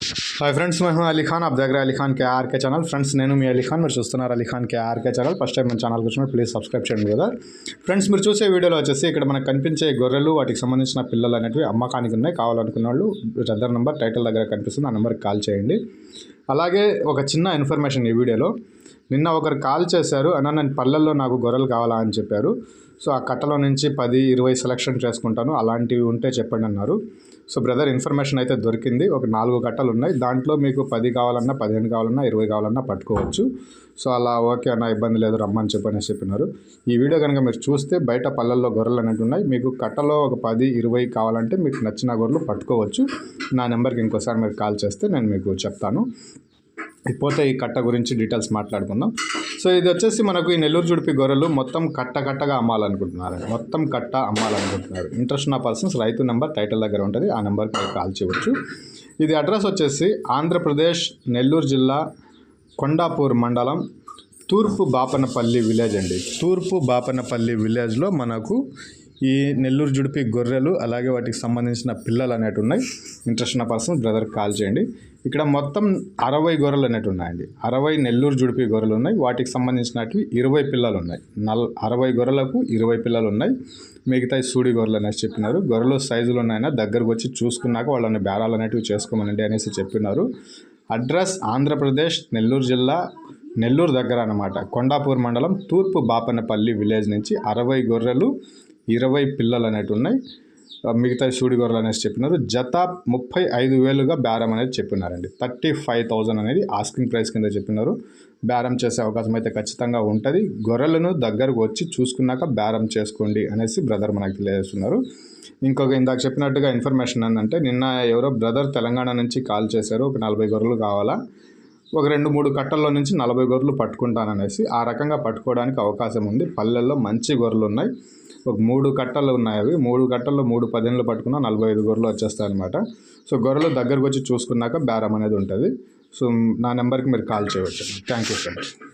Hi friends మేము అలీ ఖాన్ అబ్ దగ్గర అలీఖాన్ కేఆర్కే ఛానల్ ఫ్రెండ్స్ నేను మీ అలీ ఖాన్ మీరు చూస్తున్నారు Alikhan KRK channel first time మన ఛానల్ వచ్చినప్పుడు ప్లీజ్ సబ్స్క్రైబ్ చేయండి కదా ఫ్రెండ్స్ మీరు చూసే వీడియోలో వచ్చేసి ఇక్కడ మనకు కనిపించే గొర్రెలు వాటికి సంబంధించిన పిల్లలు అనేవి అమ్మకానికి ఉన్నాయి కావాలనుకున్న వాళ్ళు బ్రదర్ నెంబర్ టైటిల్ దగ్గర కనిపిస్తుంది ఆ నెంబర్కి కాల్ చేయండి అలాగే ఒక చిన్న ఇన్ఫర్మేషన్ ఈ వీడియోలో నిన్న ఒకరు కాల్ చేశారు అన్న నేను పల్లెల్లో నాకు గొర్రెలు కావాలా? అని చెప్పారు. సో ఆ కట్టలో నుంచి పది ఇరవై సెలెక్షన్ చేసుకుంటాను అలాంటివి ఉంటే చెప్పండి అన్నారు. సో బ్రదర్ ఇన్ఫర్మేషన్ అయితే దొరికింది. ఒక నాలుగు కట్టలు ఉన్నాయి. దాంట్లో మీకు పది కావాలన్నా పదిహేను కావాలన్నా ఇరవై కావాలన్నా పట్టుకోవచ్చు. సో అలా ఓకే అన్న ఇబ్బంది లేదు రమ్మని చెప్పని చెప్పినారు. ఈ వీడియో కనుక మీరు చూస్తే బయట పల్లెల్లో గొర్రెలు అనేవి ఉన్నాయి. మీకు కట్టలో ఒక పది ఇరవై కావాలంటే మీకు నచ్చిన గొర్రెలు పట్టుకోవచ్చు. నా నెంబర్కి ఇంకోసారి మీరు కాల్ చేస్తే నేను మీకు చెప్తాను. పోతే ఈ కట్ట గురించి డీటెయిల్స్ మాట్లాడుకుందాం. సో ఇది వచ్చేసి మనకు ఈ నెల్లూరు జుడిపి గొర్రెలు మొత్తం కట్ట కట్టగా అమ్మాలనుకుంటున్నారు. మొత్తం కట్ట అమ్మాలనుకుంటున్నారు. ఇంట్రెస్ట్ ఉన్న పర్సన్స్ రైతు నెంబర్ టైటిల్ దగ్గర ఉంటుంది. ఆ నెంబర్కి కాల్ చేయవచ్చు. ఇది అడ్రస్ వచ్చేసి ఆంధ్రప్రదేశ్ నెల్లూరు జిల్లా కొండాపూర్ మండలం తూర్పు బాపనపల్లి విలేజ్ అండి. తూర్పు బాపనపల్లి విలేజ్లో మనకు ఈ నెల్లూరు జుడిపి గొర్రెలు అలాగే వాటికి సంబంధించిన పిల్లలు అనేవి ఉన్నాయి. ఇంట్రెస్ట్ ఉన్న పర్సన్ బ్రదర్కి కాల్ చేయండి. ఇక్కడ మొత్తం అరవై గొర్రెలు అనేవి ఉన్నాయండి. అరవై నెల్లూరు జుడిపి గొర్రెలు ఉన్నాయి. వాటికి సంబంధించినవి ఇరవై పిల్లలు ఉన్నాయి. నల్ అరవై గొర్రెలకు ఇరవై పిల్లలు ఉన్నాయి. మిగతా సూడి గొర్రెలు అనేసి చెప్పినారు. గొర్రెలు సైజులు ఉన్నాయన్నా దగ్గరకు వచ్చి చూసుకున్నాక వాళ్ళని బేరాలు అనేటివి చేసుకోమనండి అనేసి చెప్పినారు. అడ్రస్ ఆంధ్రప్రదేశ్ నెల్లూరు జిల్లా నెల్లూరు దగ్గర అనమాట కొండాపూర్ మండలం తూర్పు బాపనపల్లి విలేజ్ నుంచి అరవై గొర్రెలు ఇరవై పిల్లలు అనేవి ఉన్నాయి మిగతా సూడి గొర్రెలు అనేసి చెప్పినారు. జత ముప్పై ఐదు వేలుగా బేరం అనేది చెప్పినారండి. థర్టీ ఫైవ్ థౌజండ్ అనేది ఆస్కింగ్ ప్రైస్ కింద చెప్పినారు. బేరం చేసే అవకాశం అయితే ఖచ్చితంగా ఉంటుంది. గొర్రెలను దగ్గరకు వచ్చి చూసుకున్నాక బేరం చేసుకోండి అనేసి బ్రదర్ మనకి తెలియజేస్తున్నారు. ఇంకొక ఇందాక చెప్పినట్టుగా ఇన్ఫర్మేషన్ ఏంటంటే నిన్న ఎవరో బ్రదర్ తెలంగాణ నుంచి కాల్ చేశారు. ఒక నలభై గొర్రెలు కావాలా? ఒక రెండు మూడు కట్టల్లో నుంచి నలభై గొర్రెలు పట్టుకుంటాననేసి ఆ రకంగా పట్టుకోవడానికి అవకాశం ఉంది. పల్లెల్లో మంచి గొర్రెలు ఉన్నాయి ఒక మూడు కట్టలు ఉన్నాయి అవి. మూడు కట్టల్లో మూడు పదిహేనులు పట్టుకున్న నలభై ఐదు గొర్రెలు వచ్చేస్తాయి అనమాట సో గొర్రెలు దగ్గరకు వచ్చి చూసుకున్నాక బేరం అనేది ఉంటుంది. సో నా నెంబర్కి మీరు కాల్ చేయవచ్చు. Thank you so much.